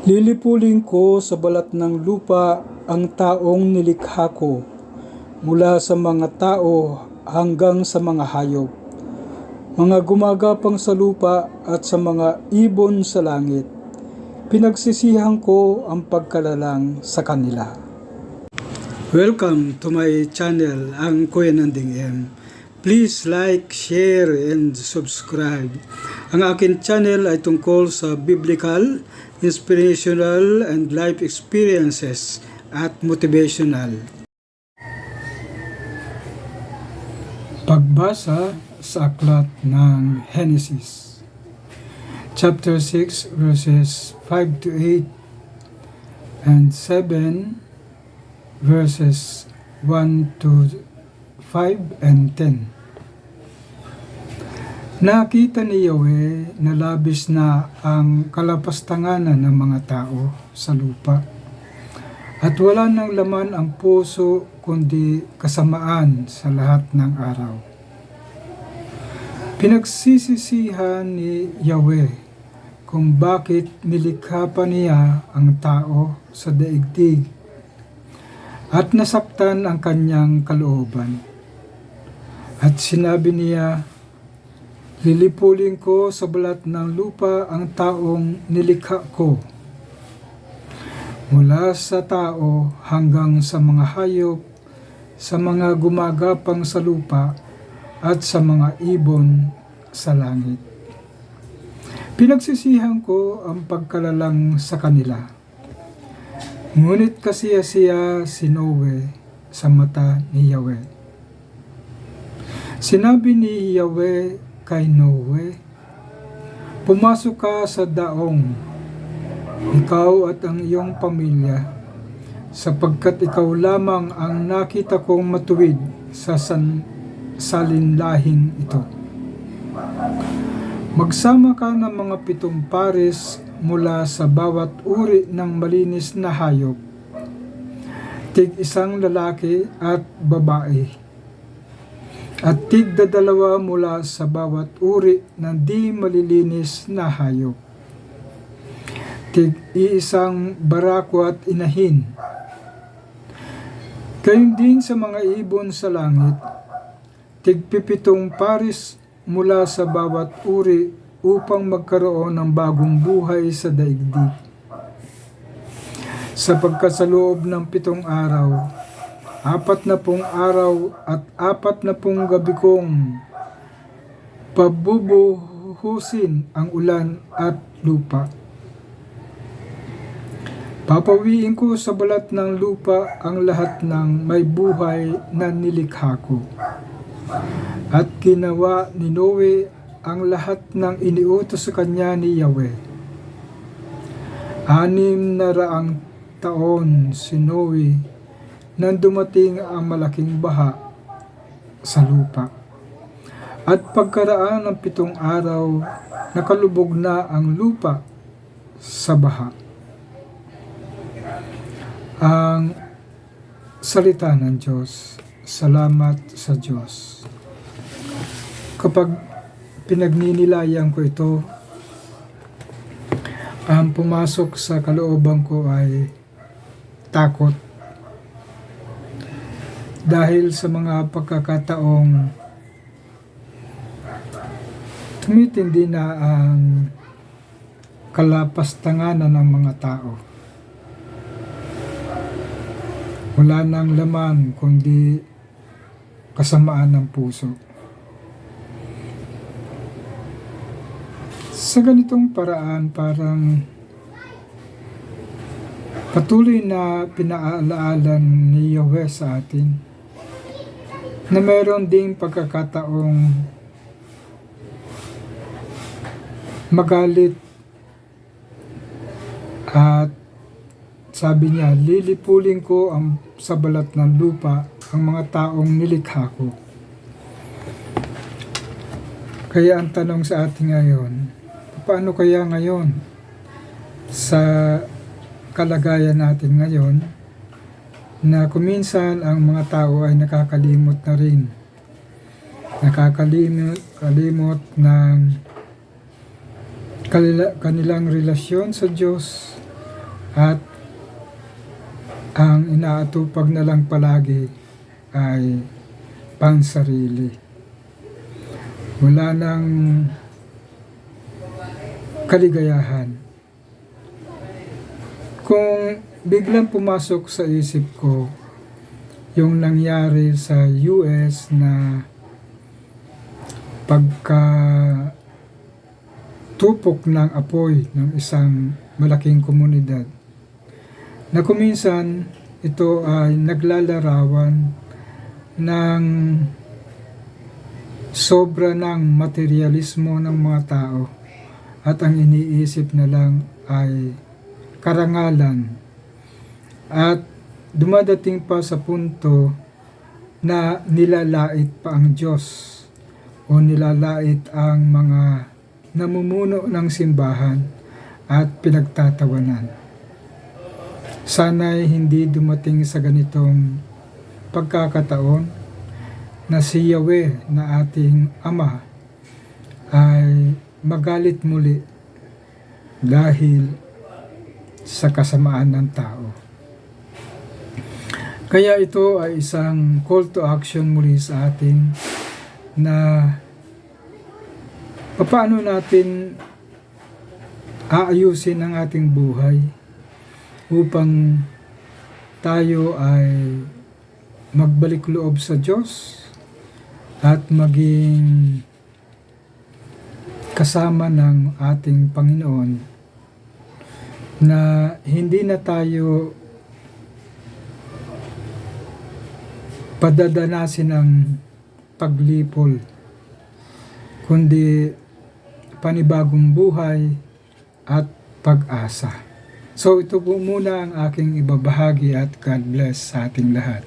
Lilipulin ko sa balat ng lupa ang taong nilikha ko, mula sa mga tao hanggang sa mga hayop, mga gumagapang sa lupa at sa mga ibon sa langit. Pinagsisihan ko ang pagkalalang sa kanila. Welcome to my channel, ang Kuya Nanding M. Please like, share, and subscribe. Ang akin channel ay tungkol sa biblical, inspirational, and life experiences at motivational. Pagbasa sa aklat ng Genesis chapter 6 verses 5 to 8 and 7 verses 1 to 5 and 10. Nakita ni Yahweh na labis na ang kalapastanganan ng mga tao sa lupa at wala nang laman ang puso kundi kasamaan sa lahat ng araw. Pinagsisisihan ni Yahweh kung bakit nilikha pa niya ang tao sa daigdig at nasaktan ang kanyang kalooban. At sinabi niya, Lilipulin ko sa balat ng lupa ang taong nilikha ko. Mula sa tao hanggang sa mga hayop, sa mga gumagapang sa lupa, at sa mga ibon sa langit. Pinagsisihan ko ang pagkalalang sa kanila. Ngunit kasiya siya si Noe sa mata ni Yahweh. Sinabi ni Yahweh kay Noe, Pumasok ka sa daong, ikaw at ang iyong pamilya, sapagkat ikaw lamang ang nakita kong matuwid sa san salinlahing ito. Magsama ka ng mga pitong pares mula sa bawat uri ng malinis na hayop, tig isang lalaki at babae at tigda dalawa mula sa bawat uri ng di malilinis na hayop. Tig iisang barako at inahin. Gayun din sa mga ibon sa langit, tigpipitong paris mula sa bawat uri upang magkaroon ng bagong buhay sa daigdig. Sa loob ng pitong araw, apat na pong araw at apat na pong gabi kong pabubuhusin ang ulan at lupa. Papawiin ko sa balat ng lupa ang lahat ng may buhay na nilikha ko. At ginawa ni Noe ang lahat ng iniutos sa kanya ni Yahweh. Anim na raang taon si Noe nang dumating ang malaking baha sa lupa. At pagkaraan ng pitong araw, nakalubog na ang lupa sa baha. Ang salita ng Diyos. Salamat sa Diyos. Kapag pinagninilayan ko ito, ang pumasok sa kalooban ko ay takot dahil sa mga pagkakataong tumitindi na ang kalapastanganan ng mga tao. Wala nang laman kundi kasamaan ng puso. Sa ganitong paraan parang patuloy na pinaalaalan ni Yahweh sa atin na meron ding pagkakataong magalit at sabi niya, lilipulin ko ang sa balat ng lupa ang mga taong nilikha ko. Kaya ang tanong sa atin ngayon, paano kaya ngayon sa kalagayan natin ngayon na kuminsan ang mga tao ay nakakalimot na rin. Nakakalimot kalimot ng kalila, kanilang relasyon sa Diyos At ang inaatupag na lang palagi ay pansarili. Wala nang kaligayahan. Kung biglang pumasok sa isip ko yung nangyari sa US na pagka tupok ng apoy ng isang malaking komunidad. Na kuminsan ito ay naglalarawan ng sobra ng materialismo ng mga tao at ang iniisip na lang ay karangalan at dumadating pa sa punto na nilalait pa ang Diyos o nilalait ang mga namumuno ng simbahan at pinagtatawanan. Sana'y hindi dumating sa ganitong pagkakataon na si Yahweh na ating Ama ay magalit muli dahil sa kasamaan ng tao. Kaya ito ay isang call to action muli sa atin na paano natin aayusin ang ating buhay upang tayo ay magbalik loob sa Diyos at maging kasama ng ating Panginoon na hindi na tayo padadanasin ng paglipol kundi panibagong buhay at pag-asa. So ito po muna ang aking ibabahagi at God bless sa ating lahat.